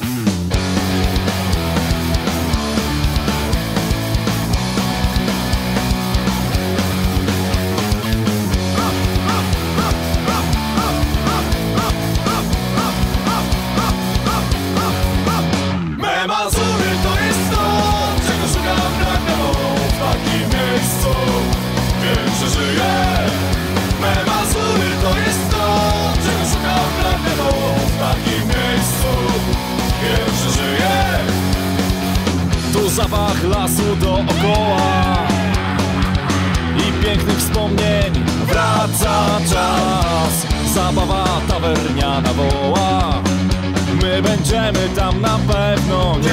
Me lasu dookoła. I pięknych wspomnień wraca czas. Zabawa tawerniana woła. My będziemy tam na pewno nie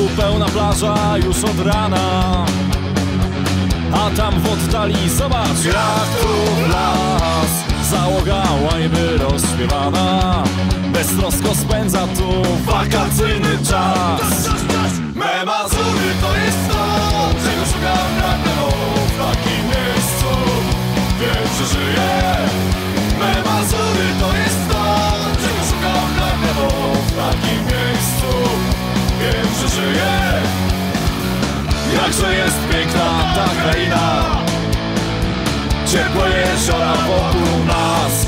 Tu pełna plaża już od rana. A tam w oddali zobacz jak tu las Załoga łajby rozśpiewana Beztrosko spędza tu wakacyjny czas. Me Mazury to jest to, żyję. Jakże jest piękna ta kraina? Ciepłe jeziora wokół nas.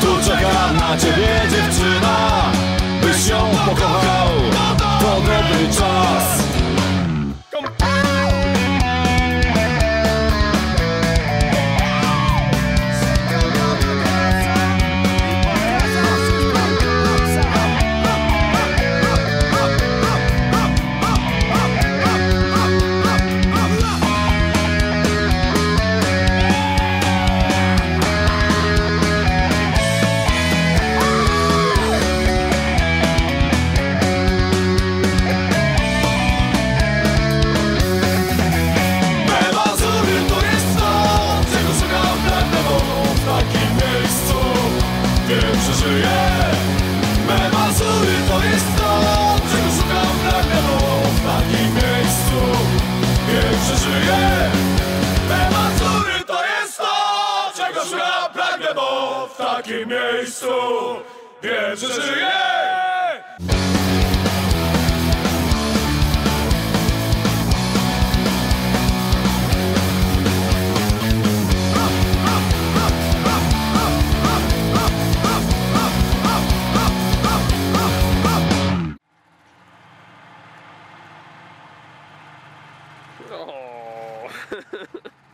Tu czeka na ciebie dziewczyna Byś ją pokochał. To dobry czas żyję. Me Mazury to jest to, czego szukam pragnę, bo w takim miejscu wiem, że żyję. Me Mazury to jest to, czego szukam pragnę, bo w takim miejscu wiem, że żyję. Oh.